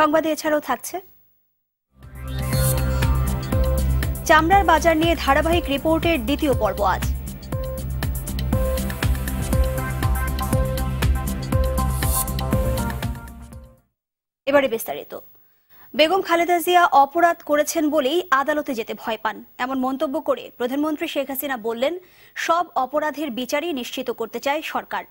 সংবাদে এছাড়াও থাকছে। চামড়ার বাজার নিয়ে ধারাবাহিক রিপোর্টের দ্বিতীয় পর্ব আজ। এবারে বিস্তারিত। বেগম খালেদা জিয়া অপরাধ করেছেন বলেই আদালতে যেতে ভয় পান। এমন মন্তব্য করে প্রধানমন্ত্রী শেখ হাসিনা বললেন, সব অপরাধের বিচারই নিশ্চিত করতে চায় সরকার।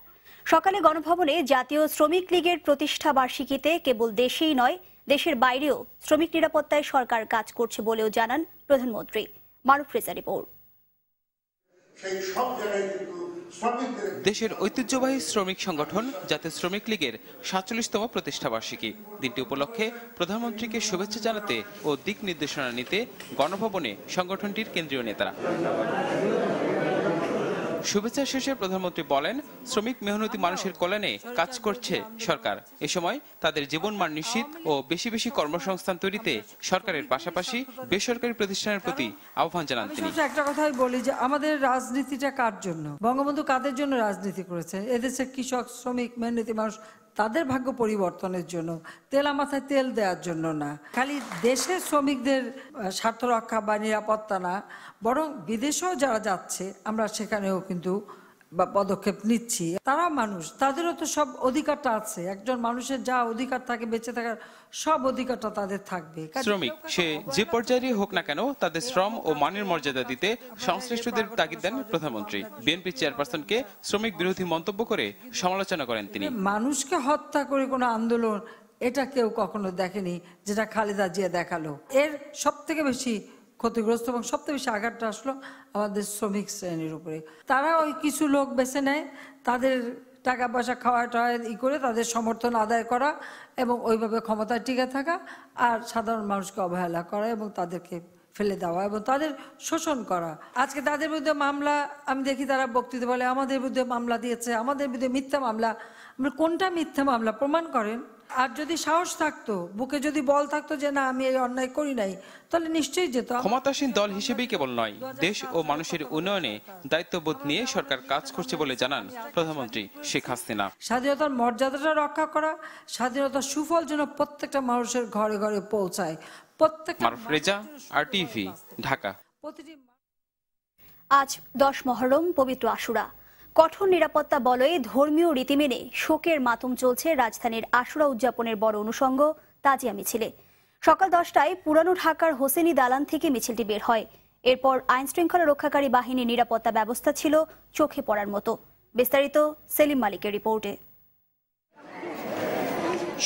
সকালে গণভবনে জাতীয় শ্রমিক লীগের প্রতিষ্ঠা বার্ষিকীতে কেবল দেশেই নয় দেশের বাইরেও শ্রমিক নিরাপত্তায় সরকার কাজ করছে বলেও জানান প্রধানমন্ত্রী। মারুফ রেজা রিপোর্ট। দেশের ঐতিহ্যবাহী শ্রমিক সংগঠন জাতীয় শ্রমিক লীগের সাতচল্লিশতম প্রতিষ্ঠাবার্ষিকী দিনটি উপলক্ষে প্রধানমন্ত্রীকে শুভেচ্ছা জানাতে ও দিক নির্দেশনা নিতে গণভবনে সংগঠনটির কেন্দ্রীয় নেতারা। শুভেচ্ছা শেষে প্রধানমন্ত্রী বলেন, শ্রমিক মেহনতি মানুষের কল্যাণে কাজ করছে সরকার। এ সময় তাদের জীবনমান নিশ্চিত ও বেশি বেশি কর্মসংস্থান তৈরিতে সরকারের পাশাপাশি বেসরকারি প্রতিষ্ঠানের প্রতি আহ্বান জানান তিনি। একটা কথাই বলি যে, আমাদের রাজনীতিটা কার জন্য? বঙ্গবন্ধু কাদের জন্য রাজনীতি করেছে? এদেশের কৃষক, শ্রমিক, মেহনতি মানুষ তাদের ভাগ্য পরিবর্তনের জন্য, তেলা মাথায় তেল দেওয়ার জন্য না। খালি দেশের শ্রমিকদের স্বার্থ রক্ষা বা নিরাপত্তা না, বরং বিদেশেও যারা যাচ্ছে, আমরা সেখানেও কিন্তু বা পদক্ষেপ নিচ্ছি তারা মানুষ তাদেরও তো সব অধিকারটা আছে। একজন মানুষের যা অধিকার থাকে বেঁচে থাকার সব অধিকারটা তাদের থাকবে। শ্রমিক সে যে পর্যায়েরই হোক না কেন তাদের শ্রম ও মানের মর্যাদা দিতে সংশ্লিষ্টদের তাগিদ দেন প্রধানমন্ত্রী। বিএনপি চেয়ারপারসনকে শ্রমিক বিরোধী মন্তব্য করে সমালোচনা করেন তিনি। মানুষকে হত্যা করে কোনো আন্দোলন এটা কেউ কখনো দেখেনি যেটা খালেদা জিয়া দেখাল। এর সব থেকে বেশি ক্ষতিগ্রস্ত এবং সবথেকে বেশি আঘাতটা আসলো আমাদের শ্রমিক শ্রেণির উপরে। তারা ওই কিছু লোক বেছে নেয়, তাদের টাকা পয়সা খাওয়া টাওয়া ই করে তাদের সমর্থন আদায় করা এবং ওইভাবে ক্ষমতায় টিকে থাকা আর সাধারণ মানুষকে অবহেলা করা এবং তাদেরকে ফেলে দেওয়া এবং তাদের শোষণ করা। আজকে তাদের বিরুদ্ধে মামলা, আমি দেখি তারা বক্তৃতা বলে, আমাদের বিরুদ্ধে মামলা দিয়েছে, আমাদের বিরুদ্ধে মিথ্যা মামলা। কোনটা মিথ্যা মামলা প্রমাণ করেন? আর যদি সাহস থাকতো বুকে যদি বল থাকতো যে না আমি এই অন্যায় করি নাই তাহলে নিশ্চয়ই যেত। ক্ষমতাসীন দল হিসেবেই কেবল নয় দেশ ও মানুষের উন্নয়নে দায়িত্ববোধ নিয়ে সরকার কাজ করছে বলে জানান প্রধানমন্ত্রী শেখ হাসিনা। স্বাধীনতার মর্যাদাটা রক্ষা করা স্বাধীনতার সুফল যেন প্রত্যেকটা মানুষের ঘরে ঘরে পৌঁছায় প্রত্যেকটা মারুফ রেজা আর টিভি ঢাকা। প্রতিটি আজ দশ মহরম পবিত্র আশুরা। কঠোর নিরাপত্তা বলয়ে ধর্মীয় রীতি মেনে শোকের মাতম চলছে রাজধানীর আশুরা উদযাপনের বড় অনুষঙ্গ, তাজিয়া মিছিলে। সকাল দশটায় পুরানো ঢাকার হোসেনি দালান থেকে মিছিলটি বের হয়। এরপর আইন শৃঙ্খলা রক্ষাকারী বাহিনীর নিরাপত্তা ব্যবস্থা ছিল চোখে পড়ার মতো। বিস্তারিত সেলিম মালিকের রিপোর্টে।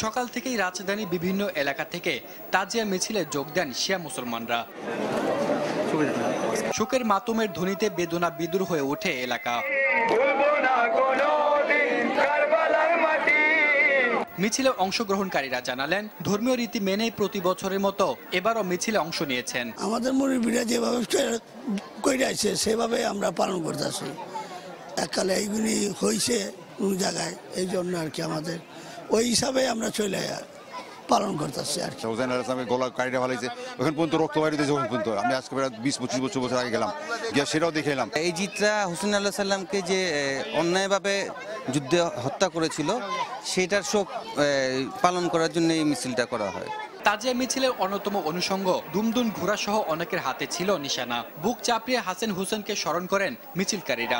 সকাল থেকেই রাজধানী বিভিন্ন এলাকা থেকে তাজিয়া মিছিলে যোগ দেন শিয়া মুসলমানরা। শোকের মাতমের ধ্বনিতে বেদনা বিদুর হয়ে ওঠে এলাকা। মিছিলে অংশগ্রহণকারীরা জানালেন, ধর্মীয় রীতি মেনেই প্রতি বছরের মতো এবারও মিছিলে অংশ নিয়েছেন। আমাদের মুরব্বীরা যেভাবে আছে সেভাবে আমরা পালন করতেছি এককালে এইগুলি হয়েছে কোন জায়গায়, এই জন্য আর কি আমাদের। ওই হিসাবে আমরা চলে পালন করতেছি আর কি। হোসেন আলাইসলামের গলা কাটিটা ভালাইছে ওখানে পর্যন্ত রক্ত বাইরে দিয়েছে ওখানে পর্যন্ত। আমি আজকে প্রায় বিশ পঁচিশ বছর বছর আগে গেলাম। গিয়ে সেটাও দেখে এলাম। এই জিতটা হোসেন আল্লাহ সাল্লামকে যে অন্যায়ভাবে যুদ্ধে হত্যা করেছিল সেটার শোক পালন করার জন্য এই মিছিলটা করা হয়। তাজিয়া মিছিলের অন্যতম অনুষঙ্গ দুমদুম ঘোড়া সহ অনেকের হাতে ছিল নিশানা। বুক চাপড়িয়ে হাসেন হোসেনকে স্মরণ করেন মিছিলকারীরা।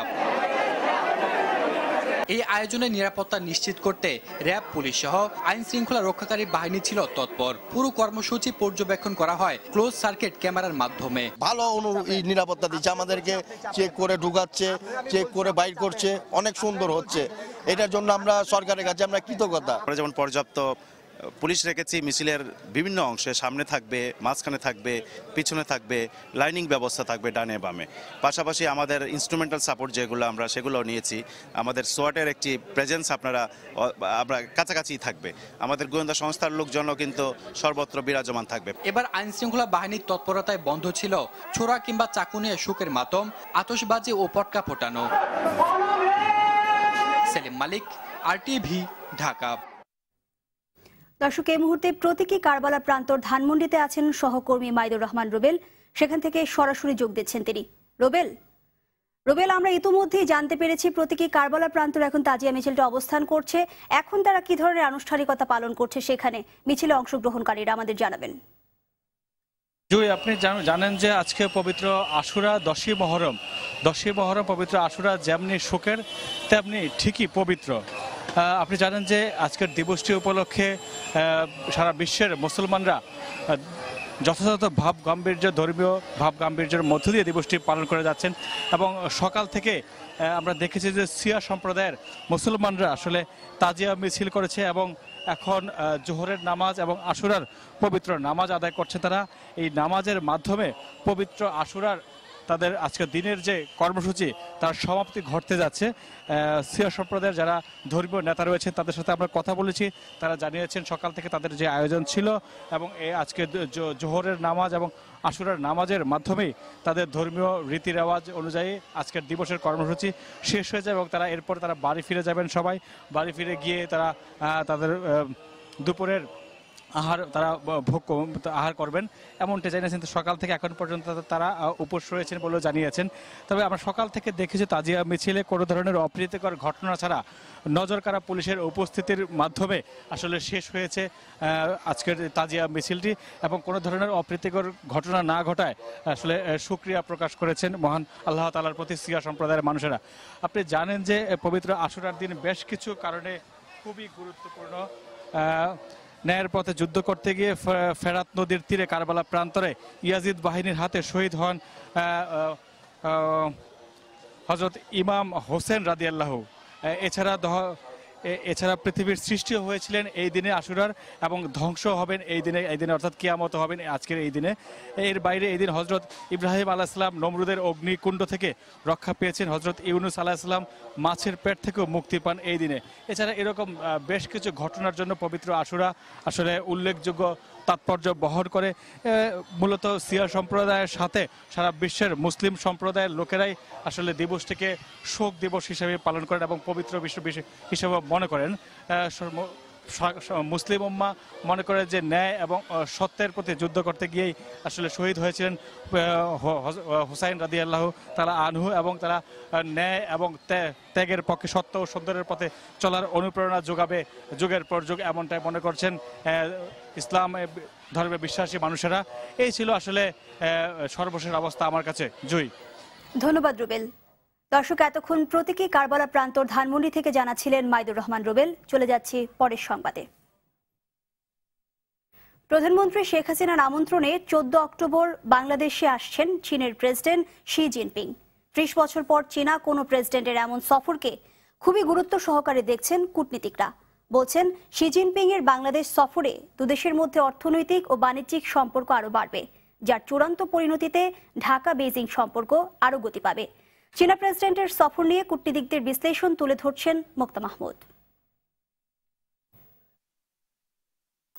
এই আয়োজনে নিরাপত্তা নিশ্চিত করতে র্যাব পুলিশ সহ আইন শৃঙ্খলা রক্ষাকারী বাহিনী ছিল তৎপর। পুরো কর্মসূচি পর্যবেক্ষণ করা হয় ক্লোজ সার্কিট ক্যামেরার মাধ্যমে। ভালো অনু নিরাপত্তা দিচ্ছে আমাদেরকে চেক করে ঢুকাচ্ছে চেক করে বাইর করছে অনেক সুন্দর হচ্ছে। এটার জন্য আমরা সরকারের কাছে আমরা কৃতজ্ঞতা। যেমন পর্যাপ্ত পুলিশ রেখেছি, মিছিলের বিভিন্ন অংশে, সামনে থাকবে, মাঝখানে থাকবে, পিছনে থাকবে, লাইনিং ব্যবস্থা থাকবে ডানে বামে। পাশাপাশি আমাদের ইনস্ট্রুমেন্টাল সাপোর্ট যেগুলো আমরা সেগুলো নিয়েছি, আমাদের সোয়াটের একটি প্রেজেন্স আপনারা, আমরা কাছাকাছি থাকবে। আমাদের গোয়েন্দা সংস্থার লোকজনও কিন্তু সর্বত্র বিরাজমান থাকবে। এবার আইন শৃঙ্খলা বাহিনীর তৎপরতায় বন্ধ ছিল ছোড়া কিংবা চাকু নিয়ে সুখের মাতম, আতশবাজি ও পটকা ফোটানো। সেলিম মালিক আরটিভি ঢাকা। দর্শক, এই মুহূর্তে প্রতীকী কারবালা প্রান্তর ধানমন্ডিতে আছেন সহকর্মী মাইদুর রহমান রুবেল। সেখান থেকে সরাসরি যোগ দিচ্ছেন তিনি। রুবেল রুবেল, আমরা ইতিমধ্যেই জানতে পেরেছি প্রতীকী কারবালা প্রান্তর এখন তাজিয়া মিছিলটা অবস্থান করছে। এখন তারা কি ধরনের আনুষ্ঠানিকতা পালন করছে সেখানে মিছিলে অংশগ্রহণকারীরা আমাদের জানাবেন। জুই, আপনি জানেন যে আজকে পবিত্র আশুরা, দশই মহরম। দশই মহরম পবিত্র আশুরা যেমনি শোকের, তেমনি ঠিকই পবিত্র। আপনি জানেন যে আজকের দিবসটি উপলক্ষে সারা বিশ্বের মুসলমানরা যথাযথ ভাব গাম্ভীর্য, ধর্মীয় ভাব গাম্ভীর্যের মধ্য দিয়ে দিবসটি পালন করে যাচ্ছেন এবং সকাল থেকে আমরা দেখেছি যে সিয়া সম্প্রদায়ের মুসলমানরা আসলে তাজিয়া মিছিল করেছে এবং এখন জোহরের নামাজ এবং আশুরার পবিত্র নামাজ আদায় করছে তারা। এই নামাজের মাধ্যমে পবিত্র আশুরার তাদের আজকের দিনের যে কর্মসূচি, তার সমাপ্তি ঘটতে যাচ্ছে। সিয়া সম্প্রদায়ের যারা ধর্মীয় নেতা রয়েছে তাদের সাথে আমরা কথা বলেছি। তারা জানিয়েছেন সকাল থেকে তাদের যে আয়োজন ছিল এবং আজকে জোহরের নামাজ এবং আশুরার নামাজের মাধ্যমে তাদের ধর্মীয় রীতি রেওয়াজ অনুযায়ী আজকের দিবসের কর্মসূচি শেষ হয়ে যাবে এবং তারা এরপর তারা বাড়ি ফিরে যাবেন সবাই। বাড়ি ফিরে গিয়ে তারা তাদের দুপুরের আহার, তারা ভোগ আহার করবেন। এমনটা জানিয়েছেন সকাল থেকে এখন পর্যন্ত তারা উপোস রয়েছেন বলেও জানিয়েছেন। তবে আমরা সকাল থেকে দেখেছি তাজিয়া মিছিলে কোনো ধরনের অপ্রীতিকর ঘটনা ছাড়া নজরকাড়া পুলিশের উপস্থিতির মাধ্যমে আসলে শেষ হয়েছে আজকের তাজিয়া মিছিলটি এবং কোনো ধরনের অপ্রীতিকর ঘটনা না ঘটায় আসলে সুক্রিয়া প্রকাশ করেছেন মহান আল্লাহ তালার প্রতি সিয়া সম্প্রদায়ের মানুষেরা। আপনি জানেন যে পবিত্র আশুরার দিন বেশ কিছু কারণে খুবই গুরুত্বপূর্ণ। ন্যায়ের পথে যুদ্ধ করতে গিয়ে ফেরাত নদীর তীরে কারবালা প্রান্তরে ইয়াজিদ বাহিনীর হাতে শহীদ হন হজরত ইমাম হোসেন রাদিয়াল্লাহু। এছাড়া এছাড়া পৃথিবীর সৃষ্টি হয়েছিলেন এই দিনে আশুরার এবং ধ্বংস হবেন এই দিনে এই দিনে অর্থাৎ কিয়ামত হবেন আজকের এই দিনে। এর বাইরে এই দিন হজরত ইব্রাহিম আলাহিসাম নমরুদের অগ্নিকুণ্ড থেকে রক্ষা পেয়েছেন। হজরত ইউনুস আলাহিসাম মাছের পেট থেকেও মুক্তি পান এই দিনে। এছাড়া এরকম বেশ কিছু ঘটনার জন্য পবিত্র আশুরা আসলে উল্লেখযোগ্য তাৎপর্য বহন করে মূলত সিয়া সম্প্রদায়ের সাথে সারা বিশ্বের মুসলিম সম্প্রদায়ের লোকেরাই আসলে দিবসটিকে শোক দিবস হিসেবে পালন করেন এবং পবিত্র বিশ্ব বিশ- হিসেবে মনে করেন। মুসলিম উম্মা মনে করে যে ন্যায় এবং সত্যের প্রতি যুদ্ধ করতে গিয়েই আসলে শহীদ হয়েছিলেন হুসাইন রাদি আল্লাহ তারা আনহু এবং তারা ন্যায় এবং ত্যাগ- ত্যাগের পক্ষে সত্য ও সুন্দরের পথে চলার অনুপ্রেরণা যোগাবে, যুগের পর যুগ এমনটাই মনে করছেন ইসলাম ধর্মে বিশ্বাসী মানুষেরা। এই ছিল আসলে সর্বশেষ অবস্থা আমার কাছে। জুই। ধন্যবাদ রুবেল। দর্শক, এতক্ষণ প্রতীকী কারবালা প্রান্তর ধানমন্ডি থেকে জানাচ্ছিলেন মাইদুর রহমান রুবেল। চলে যাচ্ছি পরের সংবাদে। প্রধানমন্ত্রী শেখ হাসিনার আমন্ত্রণে চোদ্দ অক্টোবর বাংলাদেশে আসছেন চীনের প্রেসিডেন্ট শি জিনপিং। ত্রিশ বছর পর চীনা কোনো প্রেসিডেন্টের এমন সফরকে খুবই গুরুত্ব সহকারে দেখছেন কূটনীতিকরা। বলছেন, শি জিনপিং এর বাংলাদেশ সফরে দুদেশের মধ্যে অর্থনৈতিক ও বাণিজ্যিক সম্পর্ক আরও বাড়বে, যার চূড়ান্ত পরিণতিতে ঢাকা বেইজিং সম্পর্ক আরও গতি পাবে। চীনা প্রেসিডেন্টের সফর নিয়ে কূটনীতিকদের বিশ্লেষণ তুলে ধরছেন মুক্তা মাহমুদ।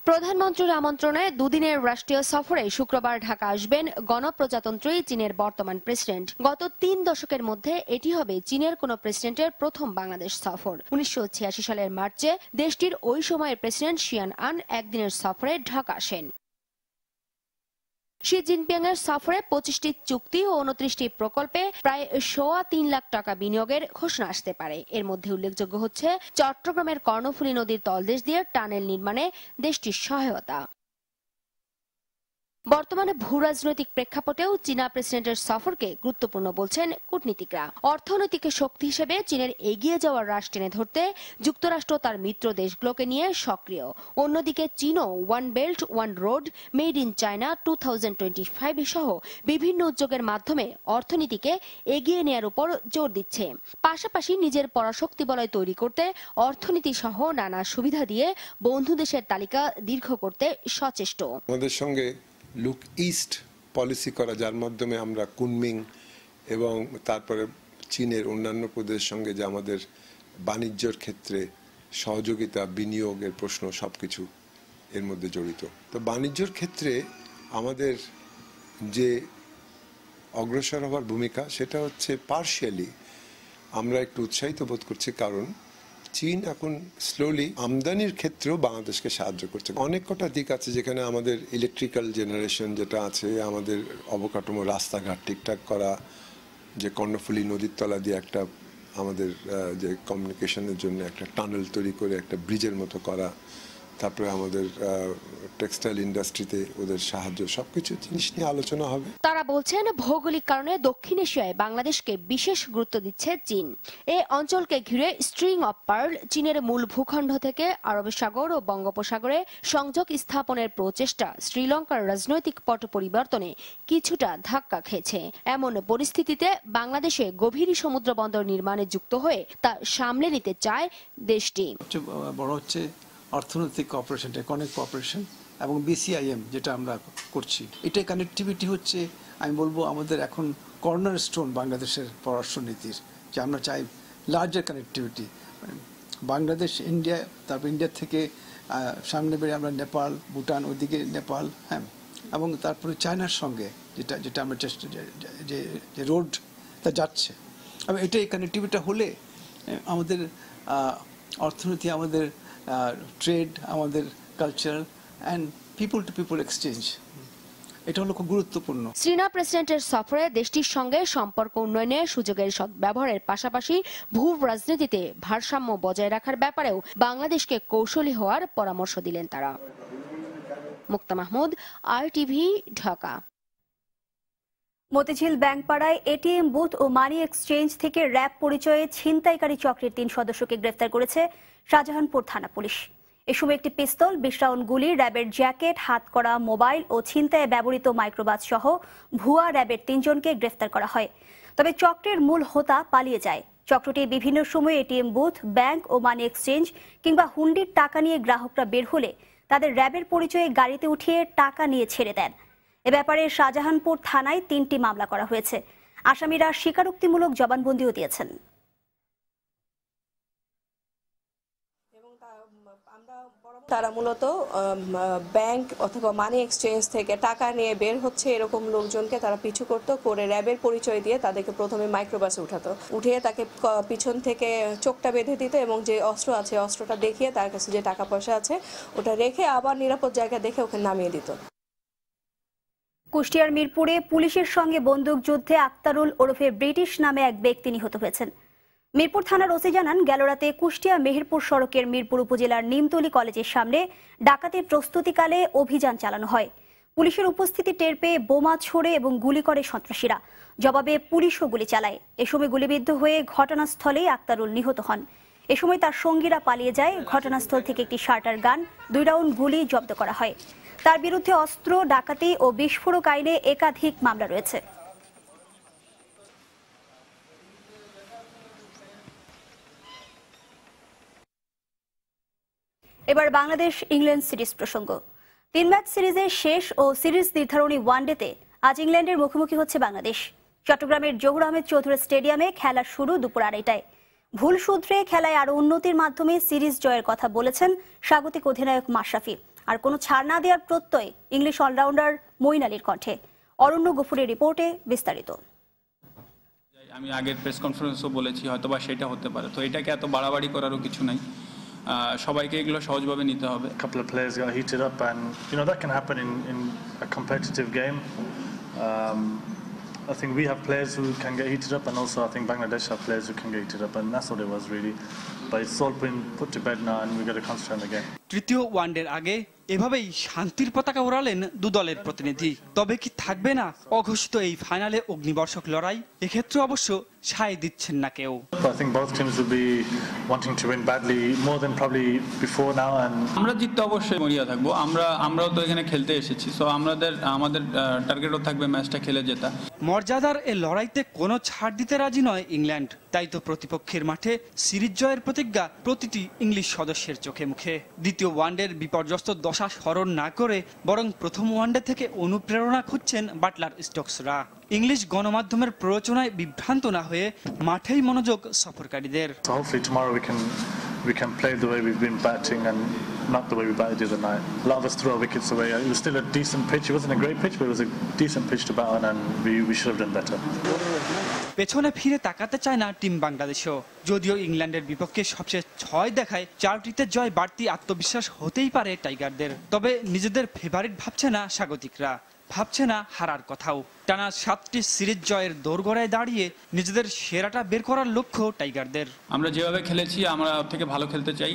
প্রধানমন্ত্রীর আমন্ত্রণে দুদিনের রাষ্ট্রীয় সফরে শুক্রবার ঢাকা আসবেন গণপ্রজাতন্ত্রী চীনের বর্তমান প্রেসিডেন্ট। গত তিন দশকের মধ্যে এটি হবে চীনের কোন প্রেসিডেন্টের প্রথম বাংলাদেশ সফর। উনিশশো ছিয়াশি সালের মার্চে দেশটির ওই সময়ের প্রেসিডেন্ট শিয়ান আন একদিনের সফরে ঢাকা আসেন। শি জিনপিং এর সফরে পঁচিশটি চুক্তি ও উনত্রিশটি প্রকল্পে প্রায় সোয়া তিন লাখ টাকা বিনিয়োগের ঘোষণা আসতে পারে। এর মধ্যে উল্লেখযোগ্য হচ্ছে, চট্টগ্রামের কর্ণফুলী নদীর তলদেশ দিয়ে টানেল নির্মাণে দেশটির সহায়তা। বর্তমানে ভূ রাজনৈতিক প্রেক্ষাপটেও চীনা প্রেসিডেন্টের সফরকে গুরুত্বপূর্ণ বলছেন কূটনীতিকরা। অর্থনৈতিক শক্তি হিসেবে চীনের এগিয়ে যাওয়ার রাশ টেনে ধরতে যুক্তরাষ্ট্র তার মিত্র দেশগুলোকে নিয়ে সক্রিয়। অন্যদিকে চীনও one belt, one road, made in China two thousand সহ বিভিন্ন উদ্যোগের মাধ্যমে অর্থনীতিকে এগিয়ে নেয়ার উপর জোর দিচ্ছে। পাশাপাশি নিজের পরাশক্তি বলয় তৈরি করতে অর্থনীতি সহ নানা সুবিধা দিয়ে বন্ধু দেশের তালিকা দীর্ঘ করতে সচেষ্ট। আমাদের সঙ্গে লুক ইস্ট পলিসি করা, যার মাধ্যমে আমরা কুনমিং এবং তারপরে চীনের অন্যান্য প্রদেশের সঙ্গে যে আমাদের বাণিজ্যর ক্ষেত্রে সহযোগিতা, বিনিয়োগের প্রশ্ন সব কিছু এর মধ্যে জড়িত। তো বাণিজ্যর ক্ষেত্রে আমাদের যে অগ্রসর হওয়ার ভূমিকা, সেটা হচ্ছে পার্শিয়ালি আমরা একটু উৎসাহিত বোধ করছি, কারণ চীন এখন স্লোলি আমদানির ক্ষেত্রেও বাংলাদেশকে সাহায্য করছে। অনেক কটা দিক আছে যেখানে আমাদের ইলেকট্রিক্যাল জেনারেশন যেটা আছে, আমাদের অবকাঠামো, রাস্তাঘাট, ঠিকঠাক করা, যে কর্ণফুলী নদীর তলা দিয়ে একটা আমাদের যে কমিউনিকেশনের জন্য একটা টানেল তৈরি করে একটা ব্রিজের মতো করা। তারপরে আমাদের টেক্সটাইল ইন্ডাস্ট্রিতে ওদের সাহায্য সবকিছু জিনিস নিয়ে আলোচনা হবে। তারা বলছেন ভৌগোলিক কারণে দক্ষিণ এশিয়ায় বাংলাদেশকে বিশেষ গুরুত্ব দিচ্ছে চীন। এই অঞ্চলকে ঘিরে স্ট্রিং অফ পার্ল চীনের মূল ভূখণ্ড থেকে আরব সাগর ও বঙ্গোপসাগরে সংযোগ স্থাপনের প্রচেষ্টা শ্রীলঙ্কার রাজনৈতিক পট পরিবর্তনে কিছুটা ধাক্কা খেয়েছে। এমন পরিস্থিতিতে বাংলাদেশে গভীর সমুদ্র বন্দর নির্মাণে যুক্ত হয়ে তা সামলে নিতে চায় দেশটি। বড় হচ্ছে অর্থনৈতিক কর্পোরেশন ইকোনমিক কর্পোরেশন এবং বিসিআইএম যেটা আমরা করছি। এটাই কানেক্টিভিটি হচ্ছে, আমি বলব আমাদের এখন কর্নার স্টোন বাংলাদেশের পররাষ্ট্রনীতির, যে আমরা চাই লার্জার কানেক্টিভিটি বাংলাদেশ ইন্ডিয়া তারপর ইন্ডিয়া থেকে সামনে বেড়ে আমরা নেপাল, ভুটান, ওইদিকে নেপাল হ্যাঁ এবং তারপরে চায়নার সঙ্গে যেটা যেটা আমরা চেষ্টা যে- যে যে রোডটা যাচ্ছে। এবং এটা এই কানেক্টিভিটিটা হলে, আমাদের অর্থনীতি আমাদের ট্রেড আমাদের culture and people to people exchange এটা হলো খুব গুরুত্বপূর্ণ। চীনা প্রেসিডেন্টের সফরে দেশটির সঙ্গে সম্পর্ক উন্নয়নে সুযোগের সদ্ব্যবহারের পাশাপাশি ভূ, রাজনীতিতে ভারসাম্য বজায় রাখার ব্যাপারেও বাংলাদেশকে কৌশলী হওয়ার পরামর্শ দিলেন তারা। মুক্তা মাহমুদ, আইটিভি, ঢাকা। মতিঝিল ব্যাংকপাড়ায় এটিএম বুথ ও মানি এক্সচেঞ্জ থেকে র্যাব পরিচয়ে ছিনতাইকারী চক্রের তিন সদস্যকে গ্রেফতার করেছে শাহজাহানপুর থানা পুলিশ। এ সময় একটি পিস্তল, বিশ রাউন্ড গুলি, র্যাবের জ্যাকেট, হাত করা মোবাইল ও ছিনতাইয়ে ব্যবহৃত মাইক্রোবাস সহ ভুয়া র্যাবের তিনজনকে গ্রেফতার করা হয়। তবে চক্রের মূল হোতা পালিয়ে যায়। চক্রটি বিভিন্ন সময়ে এটিএম বুথ, ব্যাংক ও মানি এক্সচেঞ্জ কিংবা হুন্ডির টাকা নিয়ে গ্রাহকরা বের হলে তাদের র্যাবের পরিচয়ে গাড়িতে উঠিয়ে টাকা নিয়ে ছেড়ে দেন। এ ব্যাপারে শাহজাহানপুর থানায় তিনটি মামলা করা হয়েছে। আসামিরা স্বীকারোক্তিমূলক জবানবন্দিও দিয়েছেন। তারা মূলত ব্যাংক অথবা মানি এক্সচেঞ্জ থেকে টাকা নিয়ে বের হচ্ছে এরকম লোকজনকে তারা পিছু করতো, করে র্যাবের পরিচয় দিয়ে তাদেরকে প্রথমে মাইক্রোবাসে উঠাতো। উঠিয়ে তাকে পিছন থেকে চোখটা বেঁধে দিত এবং যে অস্ত্র আছে, অস্ত্রটা দেখিয়ে তার কাছে যে টাকা পয়সা আছে, ওটা রেখে আবার নিরাপদ জায়গা দেখে ওকে নামিয়ে দিত। কুষ্টিয়ার মিরপুরে পুলিশের সঙ্গে বন্দুক যুদ্ধে আক্তারুল ওরফে ব্রিটিশ নামে এক ব্যক্তি নিহত হয়েছেন। মিরপুর থানার ওসি জানান গেল রাতে কুষ্টিয়া মেহেরপুর সড়কের মিরপুর উপজেলার নিমতলি কলেজের সামনে ডাকাতের প্রস্তুতিকালে অভিযান চালানো হয়। পুলিশের উপস্থিতি টের পেয়ে বোমা ছোড়ে এবং গুলি করে সন্ত্রাসীরা। জবাবে পুলিশও গুলি চালায়। এ সময় গুলিবিদ্ধ হয়ে ঘটনাস্থলেই আক্তারুল নিহত হন। এ সময় তার সঙ্গীরা পালিয়ে যায়। ঘটনাস্থল থেকে একটি শার্টার গান, দুই রাউন্ড গুলি জব্দ করা হয়। তার বিরুদ্ধে অস্ত্র, ডাকাতি ও বিস্ফোরক আইনে একাধিক মামলা রয়েছে। এবার বাংলাদেশ ইংল্যান্ড সিরিজ প্রসঙ্গ। তিন ম্যাচ সিরিজের শেষ ও সিরিজ নির্ধারণী ওয়ানডেতে আজ ইংল্যান্ডের মুখোমুখি হচ্ছে বাংলাদেশ। চট্টগ্রামের জহুর আহমেদ চৌধুরী স্টেডিয়ামে খেলা শুরু দুপুর আড়াইটায়। ভুল সূত্রে খেলায় আরও উন্নতির মাধ্যমে সিরিজ জয়ের কথা বলেছেন স্বাগতিক অধিনায়ক মাশরাফি। আর কোনো ছাড় না দেওয়ার প্রত্যয় ইংলিশ অলরাউন্ডার মঈন আলীর কণ্ঠে অরণ্য গফুরের রিপোর্টে বিস্তারিত আমি আগের প্রেস কনফারেন্সও বলেছি হয়তো বা সেটা হতে পারে তো এটাকে এত বাড়াবাড়ি করারও কিছু নাই সবাইকে এগুলো সহজভাবে নিতে হবে couple of players got heated up, and you know that can happen in, in a competitive game. Um, I think we have players who can get heated up, and also I think Bangladesh have players who can get heated up, and that's what it was really. But it's all been put to bed now, and we got to concentrate on the game. তৃতীয় ওয়ানডের আগে এভাবেই শান্তির পতাকা ওড়ালেন দুদলের প্রতিনিধি। তবে কি থাকবে না অঘোষিত এই ফাইনালে অগ্নিবর্ষক লড়াই? এক্ষেত্রে অবশ্য সায় দিচ্ছেন না কেউ। But I think both teams will be wanting to win badly more than probably before now, and আমরা জিততে অবশ্যই মরিয়া থাকব। আমরা আমরাও তো এখানে খেলতে এসেছি। সো আমাদের আমাদের টার্গেটও থাকবে ম্যাচটা খেলে জেতা। মর্যাদার এ লড়াইতে কোনো ছাড় দিতে রাজি নয় ইংল্যান্ড। তাই তো প্রতিপক্ষের মাঠে সিরিজ জয়ের প্রতিজ্ঞা প্রতিটি ইংলিশ সদস্যের চোখে মুখে। দ্বিতীয় ওয়ানডের বিপর্যস্ত দশা স্মরণ না করে বরং প্রথম ওয়ানডে থেকে অনুপ্রেরণা খুঁজছেন বাটলার স্টকসরা। ইংলিশ গণমাধ্যমের প্ররোচনায় বিভ্রান্ত না হয়ে মাঠেই মনোযোগ সফরকারীদের। পেছনে ফিরে তাকাতে চায় না টিম বাংলাদেশও। যদিও ইংল্যান্ডের বিপক্ষে সবচেয়ে ছয় দেখায় চারটিতে জয় বাড়তি আত্মবিশ্বাস হতেই পারে টাইগারদের। তবে নিজেদের ফেভারিট ভাবছে না স্বাগতিকরা। ভাবছে না হারার কথাও। টানা সাতটি সিরিজ জয়ের দোরগড়ায় দাঁড়িয়ে নিজেদের সেরাটা বের করার লক্ষ্য টাইগারদের। আমরা যেভাবে খেলেছি আমরা থেকে ভালো খেলতে চাই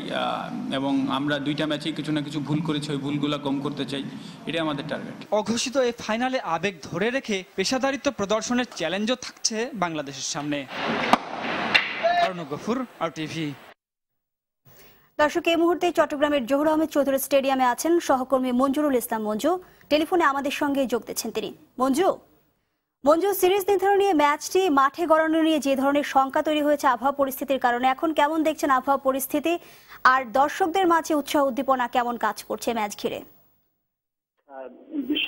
এবং আমরা দুইটা ম্যাচেই কিছু না কিছু ভুল করেছি ওই ভুলগুলো কম করতে চাই। এটাই আমাদের টার্গেট। অঘোষিত এই ফাইনালে আবেগ ধরে রেখে পেশাদারিত্ব প্রদর্শনের চ্যালেঞ্জও থাকছে বাংলাদেশের সামনে। Arun Gafur R TV. দর্শক, এই মুহূর্তে চট্টগ্রামের জহুর আহমেদ চৌধুরী স্টেডিয়ামে আছেন সহকর্মী মঞ্জুরুল ইসলাম। মঞ্জু, টেলিফোনে আমাদের সঙ্গে যোগ দিচ্ছেন তিনি। মঞ্জু মঞ্জু, সিরিজ নির্ধারণ নিয়ে, ম্যাচটি মাঠে গড়ানো নিয়ে যে ধরনের শঙ্কা তৈরি হয়েছে আবহাওয়া পরিস্থিতির কারণে, এখন কেমন দেখছেন আবহাওয়া পরিস্থিতি? আর দর্শকদের মাঝে উৎসাহ, উদ্দীপনা কেমন কাজ করছে ম্যাচ ঘিরে?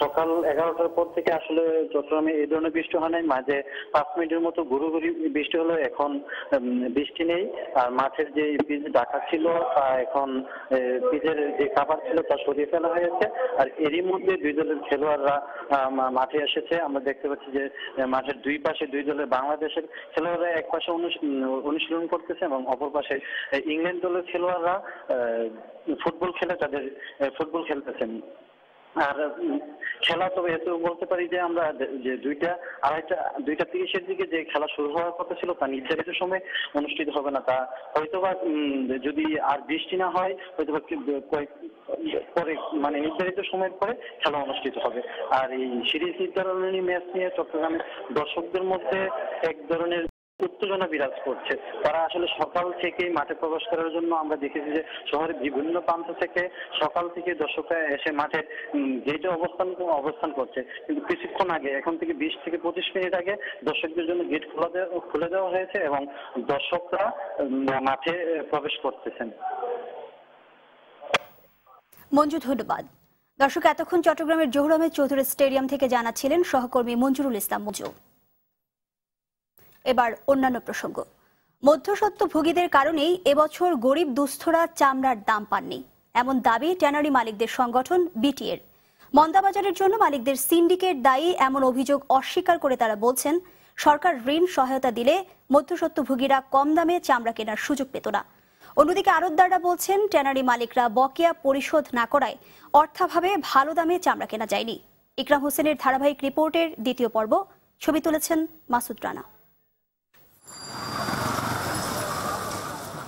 সকাল এগারোটার পর থেকে আসলে চট্টগ্রামে এই ধরনের বৃষ্টি হয় নাই, মাঝে পাঁচ মিনিটের মতো গুরু গুরি বৃষ্টি হলো এখন বৃষ্টি নেই। আর মাঠের যে পিচ ঢাকা ছিল তা এখন পিচের যে কাভার ছিল তা সরিয়ে ফেলা হয়েছে। আর এরই মধ্যে দুই দলের খেলোয়াড়রা মাঠে এসেছে। আমরা দেখতে পাচ্ছি যে মাঠের দুই পাশে দুই দলের বাংলাদেশের খেলোয়াড়রা এক পাশে অনুশীলন করতেছে এবং অপর পাশে ইংল্যান্ড দলের খেলোয়াড়রা ফুটবল খেলে তাদের ফুটবল খেলতেছেন। আর খেলা তবে এত বলতে পারি যে আমরা যে- দুইটা, আড়াইটা, দুইটা তিরিশের দিকে যে খেলা শুরু হওয়ার কথা ছিল তা নির্ধারিত সময় অনুষ্ঠিত হবে না। তা হয়তোবা যদি আর বৃষ্টি না হয়, হয়তোবা কয়েক, পরে মানে নির্ধারিত সময়ের পরে খেলা অনুষ্ঠিত হবে। আর এই সিরিজ নির্ধারণী ম্যাচ নিয়ে চট্টগ্রামে দর্শকদের মধ্যে এক ধরনের উত্তেজনা বিরাজ করছে। তারা আসলে সকাল থেকেই মাঠে প্রবেশ করার জন্য আমরা দেখেছি যে শহরের বিভিন্ন প্রান্ত থেকে সকাল থেকে দর্শকরা এসে মাঠে গেটে অবস্থান অবস্থান করছে। কিন্তু কিছুক্ষণ আগে, এখন থেকে বিশ থেকে পঁচিশ মিনিট আগে দর্শকদের জন্য গেট খোলা খুলে দেওয়া হয়েছে এবং দর্শকরা মাঠে প্রবেশ করতেছেন। মঞ্জু, ধন্যবাদ। দর্শক, এতক্ষণ চট্টগ্রামের জহুর চৌধুরী স্টেডিয়াম থেকে জানাচ্ছিলেন সহকর্মী মঞ্জুরুল ইসলাম মঞ্জু। এবার অন্যান্য প্রসঙ্গ। মধ্যসত্ত্বভোগীদের কারণেই এবছর গরিব দুস্থরা চামড়ার দাম পাননি। এমন দাবি ট্যানারি মালিকদের সংগঠন বিটিএর। মন্দাবাজারের জন্য মালিকদের সিন্ডিকেট দায়ী এমন অভিযোগ অস্বীকার করে তারা বলছেন, সরকার ঋণ সহায়তা দিলে মধ্যসত্ত্বভোগীরা কম দামে চামড়া কেনার সুযোগ পেত না। অন্যদিকে আড়তদাররা বলছেন, ট্যানারি মালিকরা বকেয়া পরিশোধ না করায় অর্থাভাবে ভালো দামে চামড়া কেনা যায়নি। ইকরাম হোসেনের ধারাবাহিক রিপোর্টের দ্বিতীয় পর্ব, ছবি তুলেছেন মাসুদ রানা।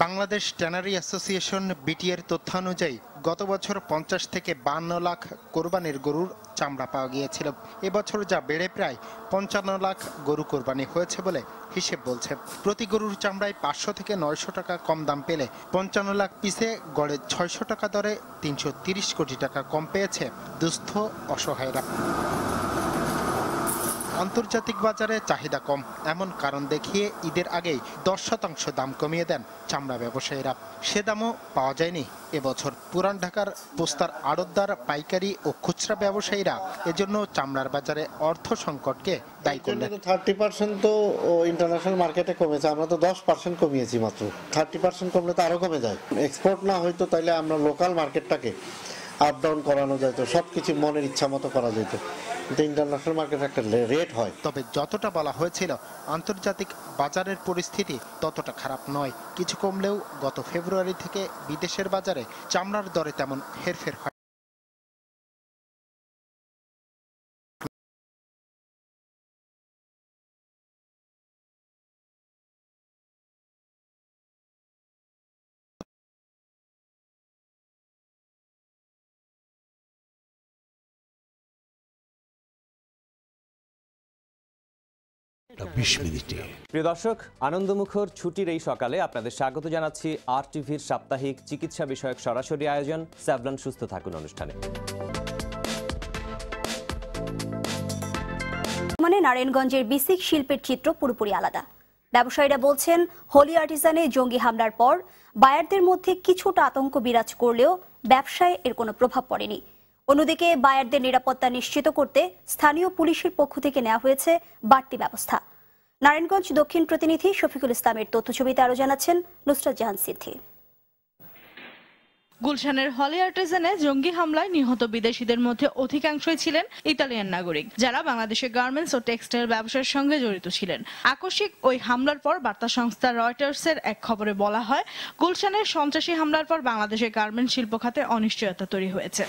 বাংলাদেশ ট্যানারি অ্যাসোসিয়েশন বিটিএর তথ্যানুযায়ী গত বছর পঞ্চাশ থেকে বান্ন লাখ কোরবানির গরুর চামড়া পাওয়া গিয়েছিল। এবছর যা বেড়ে প্রায় পঞ্চান্ন লাখ গরু কোরবানি হয়েছে বলে হিসেব বলছে। প্রতি গরুর চামড়ায় পাঁচশো থেকে নয়শো টাকা কম দাম পেলে পঞ্চান্ন লাখ পিসে গড়ে ছয়শো টাকা দরে তিনশো তিরিশ কোটি টাকা কম পেয়েছে দুস্থ অসহায়রা। আন্তর্জাতিক বাজারে চাহিদা কম। এমন কারণ দেখিয়ে ঈদের আগেই দশ শতাংশ দাম কমিয়ে দেন চামড়া ব্যবসায়ীরা। সে দামও পাওয়া যায়নি। এবছর পুরান ঢাকার পোস্তার আড়তদার পাইকারি ও খুচরা ব্যবসায়ীরা এজন্য চামড়ার বাজারে অর্থ সংকটকে দায়ী করলেন। থার্টি পার্সেন্ট তো ইন্টারন্যাশনাল মার্কেটে কমেছে। আমরা তো দশ পার্সেন্ট কমিয়েছি মাত্র। থার্টি পার্সেন্ট কমলে তো আরও কমে যায়। এক্সপোর্ট না হয়তো তাইলে আমরা লোকাল মার্কেটটাকে আপ ডাউন করানো যেত সব মনের ইচ্ছা মতো করা যেত ইন্টারন্যাশনাল মার্কেটে একটা রেট হয়। তবে যতটা বলা হয়েছিল, আন্তর্জাতিক বাজারের পরিস্থিতি ততটা খারাপ নয়। কিছু কমলেও গত ফেব্রুয়ারি থেকে বিদেশের বাজারে চামড়ার দরে তেমন হেরফের হয় বিশ মিনিটে। প্রিয় দর্শক আনন্দমুখর ছুটির এই সকালে আপনাদের স্বাগত জানাচ্ছি আর টিভির সাপ্তাহিক চিকিৎসা বিষয়ক সরাসরি আয়োজন। স্যাভলন সুস্থ থাকুন অনুষ্ঠানে। মানে নারায়ণগঞ্জের বিসিক শিল্পের চিত্র পুরোপুরি আলাদা। ব্যবসায়ীরা বলছেন হোলি আর্টিজানে জঙ্গি হামলার পর বায়ারদের মধ্যে কিছুটা আতঙ্ক বিরাজ করলেও ব্যবসায় এর কোনো প্রভাব পড়েনি। অন্যদিকে বায়ারদের নিরাপত্তা নিশ্চিত করতে স্থানীয় পুলিশের পক্ষ থেকে নেওয়া হয়েছে বাড়তি ব্যবস্থা। নারায়ণগঞ্জ দক্ষিণ প্রতিনিধি শফিকুল ইসলামের তথ্য ছবিতে আরও জানাচ্ছেন নুসরাত জাহান সিদ্ধি গুলশানের হলি আর্টিজানে জঙ্গি হামলায় নিহত বিদেশিদের মধ্যে অধিকাংশই ছিলেন ইতালিয়ান নাগরিক, যারা বাংলাদেশের গার্মেন্টস ও টেক্সটাইল ব্যবসার সঙ্গে জড়িত ছিলেন। আকস্মিক ওই হামলার পর বার্তা সংস্থা রয়টার্সের এক খবরে বলা হয় গুলশানের সন্ত্রাসী হামলার পর বাংলাদেশের গার্মেন্ট শিল্প খাতে অনিশ্চয়তা তৈরি হয়েছে।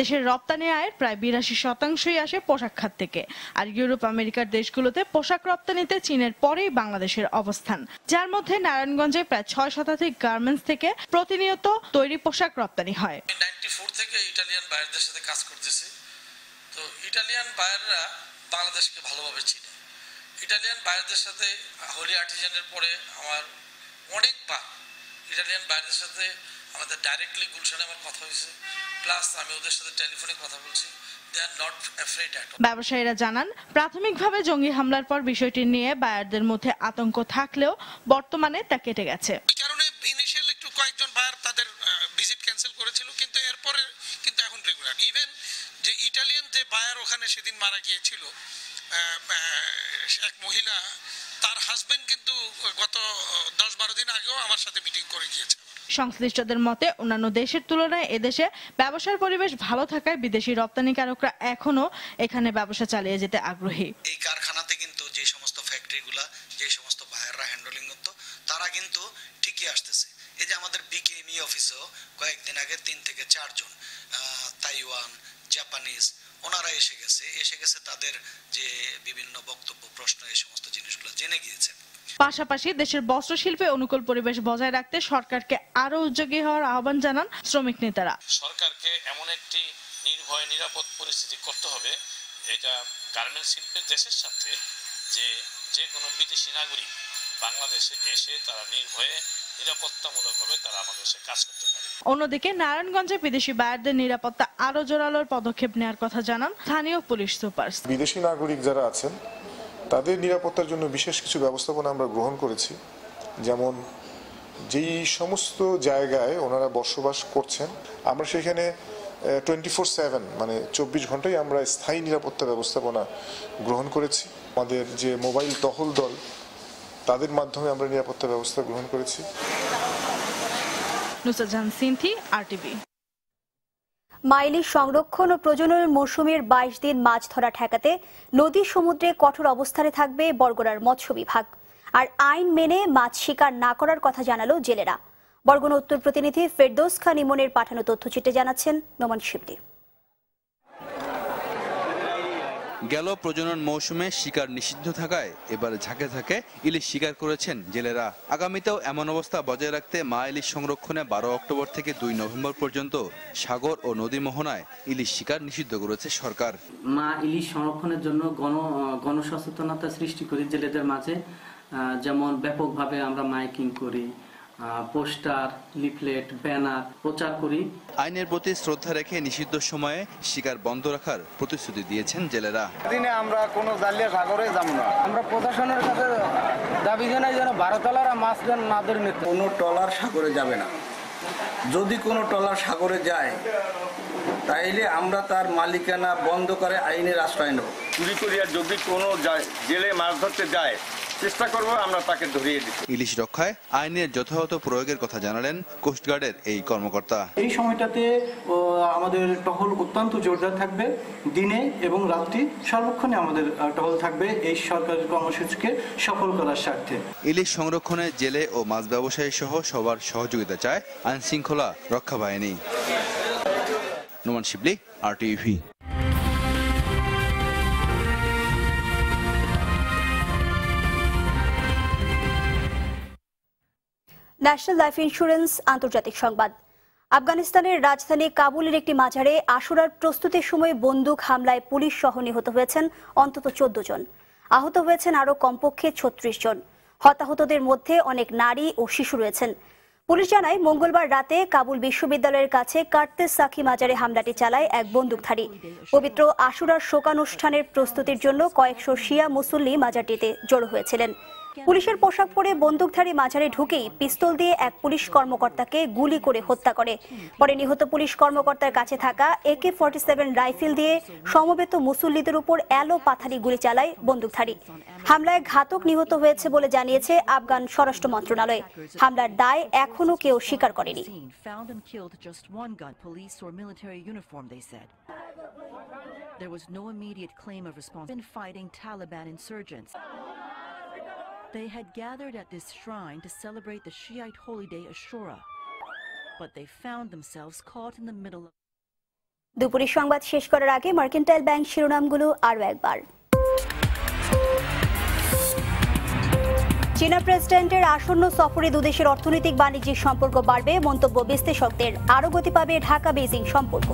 দেশের রপ্তানি আয়ের প্রায় বিরাশি শতাংশই আসে পোশাক খাত থেকে। আর ইউরোপ, আমেরিকার দেশগুলোতে পোশাক রপ্তানিতে চীনের পরেই বাংলাদেশের অবস্থান। যার মধ্যে নারায়ণগঞ্জে প্রায় ছয় শতাধিক গার্মেন্টস থেকে প্রতিনিয়ত তৈরি পোশাক রপ্তানি হয়। থেকে ইটালিয়ান বায়ারদের সাথে কাজ করতেছি। তো ইটালিয়ান বায়াররা বাংলাদেশকে ভালোভাবে চিনে। ইটালিয়ান বায়ারদের সাথে হোলি আর্টিজানের পরে আমার অনেকবার ইটালিয়ান বায়ারদের সাথে আমাদের ডাইরেক্টলি গুলশানে আমার কথা হয়েছে প্লাস আমি ওদের সাথে টেলিফোনে কথা বলছি ব্যবসায়ীরা জানান প্রাথমিকভাবে জঙ্গি হামলার পর বিষয়টি নিয়ে বায়ারদের মধ্যে আতঙ্ক থাকলেও বর্তমানে তা কেটে গেছে। ইনিশিয়াল একটু কয়েকজন বায়ার তাদের ভিজিট ক্যান্সেল করেছিল কিন্তু এরপরে কিন্তু এখন রেগুলার ইভেন যে ইটালিয়ান যে বায়ার ওখানে সেদিন মারা গিয়েছিল এক মহিলা তার হাজবেন্ড কিন্তু গত দশ বারো দিন আগেও আমার সাথে মিটিং করে গিয়েছে। সংশ্লিষ্টদের মতে অন্যান্য দেশের তুলনায় এদেশে ব্যবসার পরিবেশ ভালো থাকায় বিদেশি রপ্তানিকারকরা এখনও এখানে ব্যবসা চালিয়ে যেতে আগ্রহী। এই কারখানাতে কিন্তু যে সমস্ত ফ্যাক্টরিগুলা, যে সমস্ত বায়াররা হ্যান্ডলিং করতো, তারা কিন্তু ঠিকই আসতেছে। এই যে আমাদের বিকেএমই অফিসেও কয়েকদিন আগে তিন থেকে চারজন তাইওয়ান জাপানিজ ওনারা এসে গেছে। এসে গেছে তাদের যে বিভিন্ন বক্তব্য, প্রশ্ন, এই সমস্ত জিনিসগুলো পাশাপাশি দেশের বস্ত্র শিল্পে অনুকূল পরিবেশ বজায় রাখতে সরকারকে আরও উদ্যোগী হওয়ার আহ্বান জানান শ্রমিক নেতারা। সরকারকে এমন একটি নির্ভয় নিরাপদ পরিস্থিতি করতে হবে এটা গার্মেন্টস শিল্পের দেশের সাথে যে যে কোনো বিদেশি নাগরিক বাংলাদেশে এসে তারা নির্ভয়ে নিরাপত্তামূলকভাবে তারা আমাদের দেশে কাজ করতে পারে। অন্যদিকে নারায়ণগঞ্জে বিদেশি বায়ারদের নিরাপত্তা আরও জোরালোর পদক্ষেপ নেওয়ার কথা জানান স্থানীয় পুলিশ সুপার। বিদেশি নাগরিক যারা আছেন তাদের নিরাপত্তার জন্য বিশেষ কিছু ব্যবস্থাপনা আমরা গ্রহণ করেছি। যেমন যেই সমস্ত জায়গায় ওনারা বসবাস করছেন, আমরা সেখানে টোয়েন্টি ফোর সেভেন মানে চব্বিশ ঘন্টাই আমরা স্থায়ী নিরাপত্তা ব্যবস্থাপনা গ্রহণ করেছি। আমাদের যে মোবাইল টহল দল, তাদের মাধ্যমে আমরা নিরাপত্তা ব্যবস্থা গ্রহণ করেছি। নুসরাত সিনথি আরটিভি মাইলি সংরক্ষণ ও প্রজনন মৌসুমের বাইশ দিন মাছ ধরা ঠেকাতে নদী সমুদ্রে কঠোর অবস্থানে থাকবে বরগুনার মৎস্য বিভাগ। আর আইন মেনে মাছ শিকার না করার কথা জানালো জেলেরা। বরগুনা উত্তর প্রতিনিধি ফেরদৌস খান ইমনের পাঠানো তথ্যচিত্রে জানাচ্ছেন নোমান শিবলি। গেল প্রজনন মৌসুমে শিকার নিষিদ্ধ থাকায় এবার ঝাঁকে ঝাঁকে ইলিশ শিকার করেছেন জেলেরা। আগামীতেও এমন অবস্থা বজায় রাখতে মা ইলিশ সংরক্ষণে বারো অক্টোবর থেকে দুই নভেম্বর পর্যন্ত সাগর ও নদী মোহনায় ইলিশ শিকার নিষিদ্ধ করেছে সরকার। মা ইলিশ সংরক্ষণের জন্য গণ, গণসচেতনতা সৃষ্টি করি জেলেদের মাঝে। যেমন ব্যাপকভাবে আমরা মাইকিং করি পোস্টার লিফলেট ব্যানার প্রচার করি। আইনের প্রতি শ্রদ্ধা রেখে নিষিদ্ধ সময়ে শিকার বন্ধ রাখার প্রতিশ্রুতি দিয়েছেন জেলেরা। দিনে আমরা কোনো জালিয়া সাগরে যাব না। আমরা প্রশাসনের কাছে দাবি জানাই যেন ভারতলারা মাছ যেন না ধরে নিতে। কোনো ট্রলার সাগরে যাবে না। যদি কোনো ট্রলার সাগরে যায় তাইলে আমরা তার মালিকানা বন্ধ করে আইনের আশ্রয় নেব। চুরি করিয়া যদি কোনো যায় জেলে মাছ ধরতে যায় চেষ্টা করব আমরা তাকে ধরিয়ে দিতে। ইলিশ রক্ষায় আইনের যথাযথ প্রয়োগের কথা জানালেন কোস্টগার্ডের এই কর্মকর্তা। এই সময়টাতে আমাদের টহল অত্যন্ত জোরদার থাকবে দিনে এবং রাত্রি সর্বক্ষণে আমাদের টহল থাকবে এই সরকারের কর্মসূচিকে সফল করার স্বার্থে। ইলিশ সংরক্ষণে জেলে ও মাছ ব্যবসায়ী সহ সবার সহযোগিতা চায় আইন শৃঙ্খলা রক্ষা বাহিনী Noman Shibli R TV national life insurance আন্তর্জাতিক সংবাদ। আফগানিস্তানের রাজধানী কাবুলের একটি মাজারে আশুরার প্রস্তুতির সময় বন্দুক হামলায় পুলিশ সহ নিহত হয়েছেন অন্তত চোদ্দ জন। আহত হয়েছেন আরও কমপক্ষে ছত্রিশ জন। হতাহতদের মধ্যে অনেক নারী ও শিশু রয়েছেন। পুলিশ জানায়, মঙ্গলবার রাতে কাবুল বিশ্ববিদ্যালয়ের কাছে কার্তেস সাকি মাজারে হামলাটি চালায় এক বন্দুকধারী। পবিত্র আশুরার শোকানুষ্ঠানের প্রস্তুতির জন্য কয়েকশো শিয়া মুসল্লি মাজারটিতে জড়ো হয়েছিলেন। পুলিশের পোশাক পরে বন্দুকধারী মাঝারে ঢুকেই পিস্তল দিয়ে এক পুলিশ কর্মকর্তাকে গুলি করে হত্যা করে। পরে নিহত পুলিশ কর্মকর্তার কাছে থাকা একে ফর্টি সেভেন রাইফেল দিয়ে সমবেত মুসল্লিদের উপর এলো পাথারি গুলি চালায় বন্দুকধারী। হামলায় ঘাতক নিহত হয়েছে বলে জানিয়েছে আফগান স্বরাষ্ট্র মন্ত্রণালয়। হামলার দায় এখনও কেউ স্বীকার করেনি. There was no immediate claim of responsibility in fighting Taliban insurgents. They had gathered at this shrine to celebrate the Shiite holy day Ashura, but they found themselves caught in the middle of দুপুরের সংবাদ শেষ করার আগে mercantile bank শিরোনামগুলো আরও একবার। চীনা প্রেসিডেন্টের আসন্ন সফরে দুদেশের অর্থনৈতিক বাণিজ্যিক সম্পর্ক বাড়বে মন্তব্য বিশ্লেষকদের। আরও গতি পাবে ঢাকা বেজিং সম্পর্ক।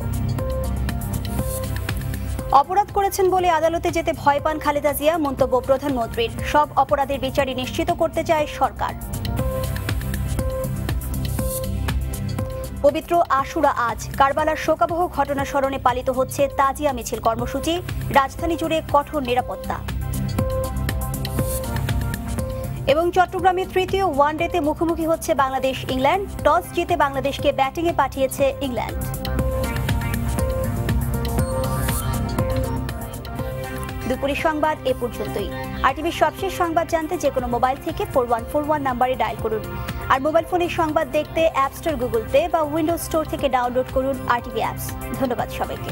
অপরাধ করেছেন বলে আদালতে যেতে ভয় পান খালেদা জিয়া, মন্তব্য প্রধানমন্ত্রীর। সব অপরাধের বিচারই নিশ্চিত করতে চায় সরকার। পবিত্র আশুরা আজ কারবালার শোকাবহ ঘটনা স্মরণে পালিত হচ্ছে তাজিয়া মিছিল কর্মসূচি, রাজধানী জুড়ে কঠোর নিরাপত্তা। এবং চট্টগ্রামে তৃতীয় ওয়ান ওয়ানডেতে মুখোমুখি হচ্ছে বাংলাদেশ ইংল্যান্ড টস জিতে বাংলাদেশকে ব্যাটিংয়ে পাঠিয়েছে ইংল্যান্ড। দুপুরের সংবাদ এ পর্যন্তই। আর টিভির সবশেষ সংবাদ জানতে যে কোনো মোবাইল থেকে ফোর ওয়ান ফোর ওয়ান নাম্বারে ডায়াল করুন। আর মোবাইল ফোনের সংবাদ দেখতে অ্যাপ স্টোর গুগল পে বা উইন্ডোজ স্টোর থেকে ডাউনলোড করুন আর টিভি অ্যাপস ধন্যবাদ সবাইকে।